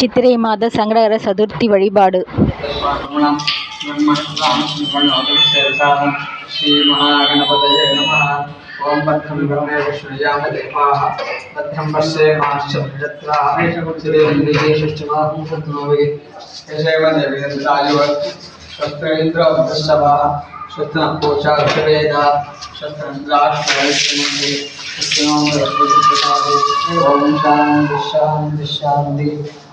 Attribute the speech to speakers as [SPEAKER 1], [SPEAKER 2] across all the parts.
[SPEAKER 1] சித்திரை மாத சங்கடகர சதுர்த்தி வழிபாடு.
[SPEAKER 2] ஓம் பத்ரம் பிரம்மே விஷ்ணுயாம தேவாஹ பத்ரம் பஸ்யே மாச்சத்ராஹேஷகுச்சிரேந்திரேஷச்சமாபூஷத்னோவே சாந்தி சாந்தி சாந்தி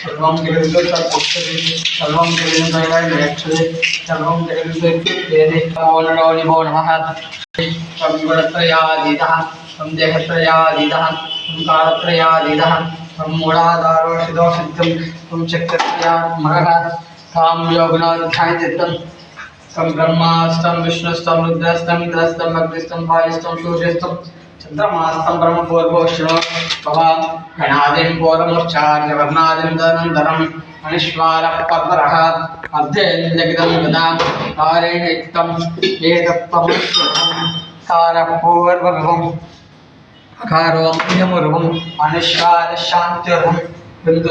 [SPEAKER 2] सर्वं जगद्धं तत्पुष्पते सर्वं जगद्धं निरक्षते सर्वं जगद्धं नमो नमो नमो त्वं गुणत्रयादीतः त्वं देहत्रयादीतः त्वं कालत्रयादीतः त्वं मूलाधारो शिदो सिद्धं त्वं शक्तित्रयात्मकः तां योगुणाध्यायचित्तं तं ब्रह्मास्तं विष्णुस्तं रुद्रस्तं इन्द्रस्तं अग्निस्तं वायुस्तं सूर्यस्तं చంద్రమాస్తం బ్రహ్మపూర్వోష్ణో భవాన్ గణాదిం పూర్వముచ్చార్య వర్ణాదిం తదనంతరం మనిష్వార పర్వరః అర్ధే జగితం గదా కారేణ యుక్తం ఏతత్వముశ్వరం సారపూర్వభవం అకారోమ్యమురువం మనుష్యార శాంతిరువం బిందు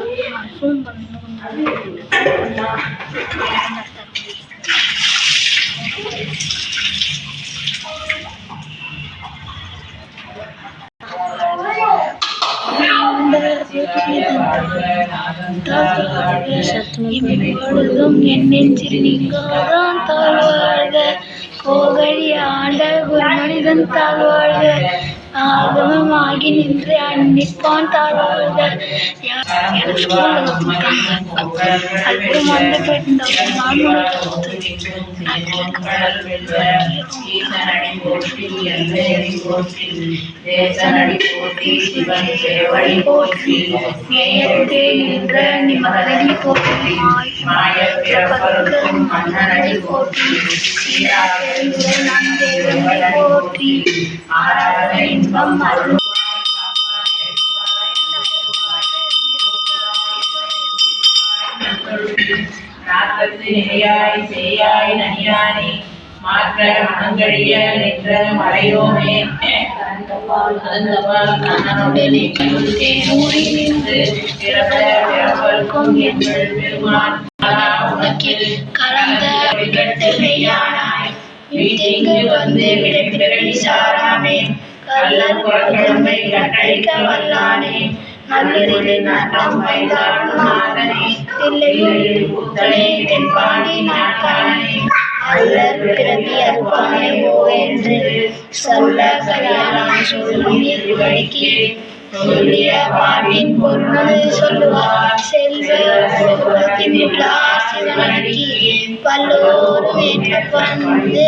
[SPEAKER 3] ஃபோன்
[SPEAKER 4] சத்துணம் என் நெஞ்சில் நீங்கள்தான் தாழ்வாழ்க.
[SPEAKER 3] கோகழி ஆண்ட ஒரு மனிதன் தாழ்வாழ்க. ஆகமமாகி நின்று நிற்பான் தாழ்வாழ்தல்
[SPEAKER 4] எனக்கு ஸ்கூலில் கற்றுக்கிட்டாங்க அப்புறம் வந்து போயிருந்தோம் மாமூல் போற்றி நேயத்தே நின்ற நிமகனடி போற்றி
[SPEAKER 3] மன்னனடி போற்றி
[SPEAKER 4] சீராக நந்தேவனை நிலையாய் செய்யாய் நனியானே மாற்ற மனங்கழிய நின்ற மறையோமே
[SPEAKER 3] கலந்த வந்து விடைபெற அல்லது வல்லமை கட்டளிக்க வல்லானே
[SPEAKER 4] அல்லதின் நட்டம் வைதாடுமாதனே தில்லையுள் புத்தனே வெண்பாடி நாட்டானே
[SPEAKER 3] அல்லர் பிறந்தி அற்பானே ஓ என்று
[SPEAKER 4] சொல்ல கல்யாணம் சொல்லுயிர் வழிக்கு
[SPEAKER 3] பல்லோரும் ஏற்ற வந்து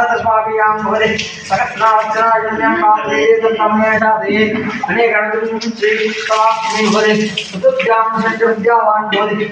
[SPEAKER 2] अनेक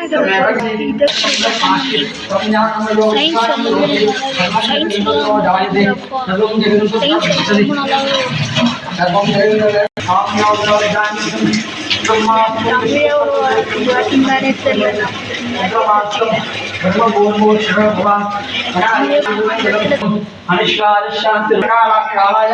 [SPEAKER 2] त्वमेव अनुष्कालशान्तिकालाय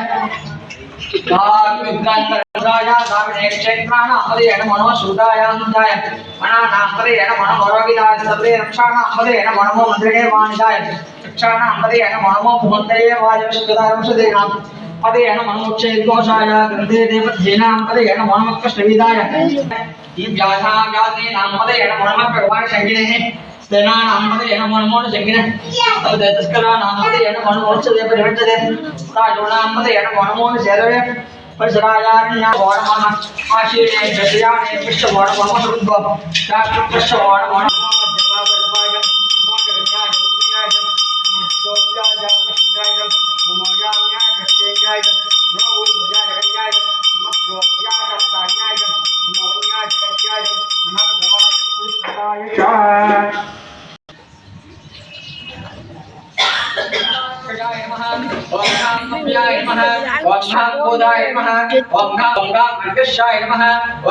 [SPEAKER 2] పదేన మనముక్షేదోషాయ గ్రంథే దేవతేనాం పదేన మనమక్కష్టవిదాయ ఈ వ్యాసావ్యాసేనాం పదేన ನಾನು ಅಮ್ಮದ ಏನ ಮನಮೋನು ಜಗ್ಗಿನ ದಸ್ಕರ ನಾನದ ಏನ ಮನು ಮುಚ್ಚದೆ ಪರಿವರ್ತದೆ ರಾಜೋಣ ಅಮ್ಮದ ಏನ ಮನಮೋನು ಸೇರವೆ ಪರಿಸರಾಯಾರಣ್ಯ ವಾಡಮಾನ ಆಶೀರ್ಯ ಗತಿಯಾನೆ ಪೃಷ್ಠ ವಾಡಮಾನ ರುದ್ವ ಡಾಕ್ಟರ್ ಪೃಷ್ಠ ವಾಡಮಾನ are नमः ओम गां ओम गां अंकशाय नमः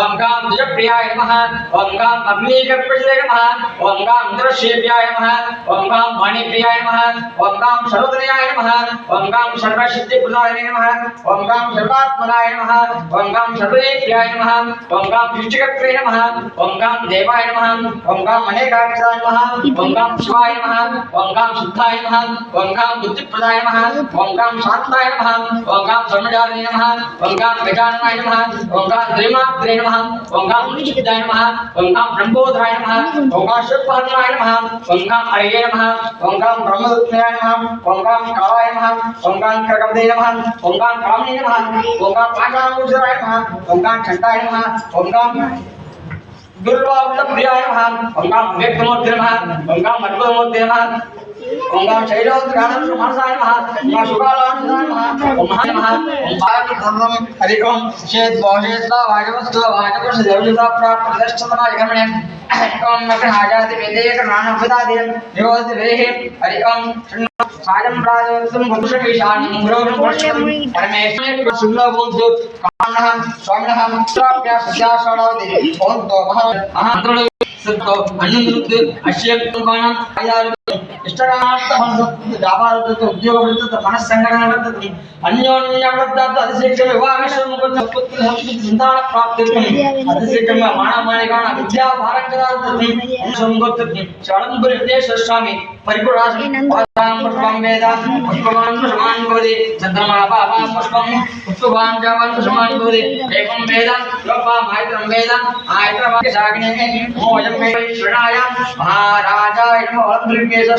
[SPEAKER 2] ओम गां द्विजप्रियाय नमः ओम गां अग्निकर्पिताय नमः ओम गां इंद्रशेप्याय नमः ओम गां वाणीप्रियाय नमः ओम गां सर्वदयाय नमः ओम गां सर्वसिद्धिप्रदाय नमः ओम गां सर्वात्मनाय नमः ओम गां सर्वेप्रियाय नमः ओम गां विष्णुकर्त्रे नमः ओम गां देवाय नमः ओम गां महेकाक्षाय नमः ओम गां शिवाय नमः ओम गां शुद्धाय नमः ओम गां बुद्धिप्रदाय नमः ओम गां शान्ताय नमः ओम गां समृद्धाय नमः ओंकार गजाननाय नमः ओंकार त्रिमात्रे नमः ओंकार मुनिजिदाय नमः ओंकार ब्रह्मोधाय नमः ओंकार शिवपादाय नमः ओंकार हरये नमः ओंकार ब्रह्मदत्ताय नमः ओंकार कालाय नमः ओंकार कर्गमदे नमः ओंकार कामने नमः ओंकार पांचामुजराय नमः ओंकार छंटाय नमः ओंकार दुर्लभ प्रियाय नमः ओंकार व्यक्तमूर्ति नमः ओंकार मध्वमूर्ति नमः ओं कां व्यक्तमूर्ति नमः ओं कां मद्भुतमूर्ति नमः ओं कां शैलोत्क्रान्तमानसाय नमः ओं कां शुकालानसाय नमः ओं महा नमः ओं भारतधर्मं हरि ओं शेत् भोषेत्वा वाजवस्त्वा वाजवस्य देवजुता प्राप्त प्रदर्शनाय गमने ओं मकहाजाति वेदेक नानपदादिरं योति वेः हरि ओं सायं प्राजवत्तं पुरुषमीशानं गुरोरं वर्षं परमेश्वरे सुल्लभोन्तु कामनः स्वामिनः प्राप्य सत्यासोडावति ओं तो महा ಇಷ್ಟನಾಥ ಮನಸ್ಸು ವ್ಯಾಪಾರ ಇರ್ತದೆ ಉದ್ಯೋಗ ಇರ್ತದೆ ಮನಸ್ಸು ಸಂಘಟನೆ ಇರ್ತದೆ ಅನ್ಯೋನ್ಯ ವೃದ್ಧಾರ್ಥ ಅತಿಶೀಕ್ರಮೆ ವಿವಾಹೇಶ್ವರ ಮುಖದ ಸಂತಾನ ಪ್ರಾಪ್ತಿ
[SPEAKER 3] ಅತಿಶೀಕ್ರಮೆ ಮಾಣ ಮಾಣಿಗಾಣ ವಿದ್ಯಾ
[SPEAKER 2] ಭಾರಕರ ಗೊತ್ತಿರ್ತೀನಿ ಶರಣಂಬ ವಿಘ್ನೇಶ್ವರ ಸ್ವಾಮಿ ಪರಿಪುರಾಶ ಪುಷ್ಪಂ ವೇದ ಪುಷ್ಪವಾನ್ ಪುಷ್ಪಮಾನ್ ಭವತಿ ಚಂದ್ರಮಣ ಪಾಪಾನ್ ಪುಷ್ಪಂ ಪುಷ್ಪವಾನ್ ಜಾವಾನ್ ಪುಷ್ಪಮಾನ್ ಭವತಿ ಏಕಂ ವೇದ ಲೋಪಾ ಮಾಯಿತ್ರಂ ವೇದ ಆಯಿತ್ರ ವಾಕ್ಯ ಶಾಗಿನೇ ಓಂ ವಯಂ ಮೇ ಶರಣಾಯ ಮಹಾರಾಜಾಯ ನಮಃ ಅಲಂಬೃಂಗೇಶ್ವರ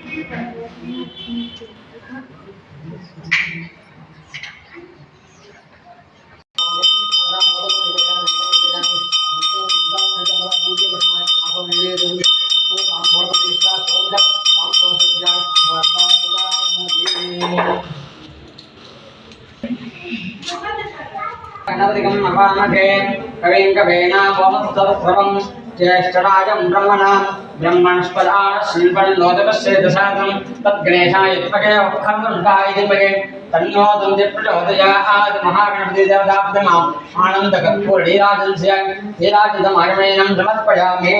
[SPEAKER 2] गणपतिकं नवामहे कविं कवेनावमस्तवस्त्रवं ज्येष्ठराजं ब्रह्मणां ब्रह्मणस्पदाः श्रीपन्नोदकस्येदशातं तद्गणेशाय त्वगे वक्रन्दुण्डाय धीमहि तन्नो दन्ति प्रचोदयात् महागणपति देवताब्दमाम् आनन्दकर्पूर्णीराजस्य नीराजितमयमेनं समर्पयामि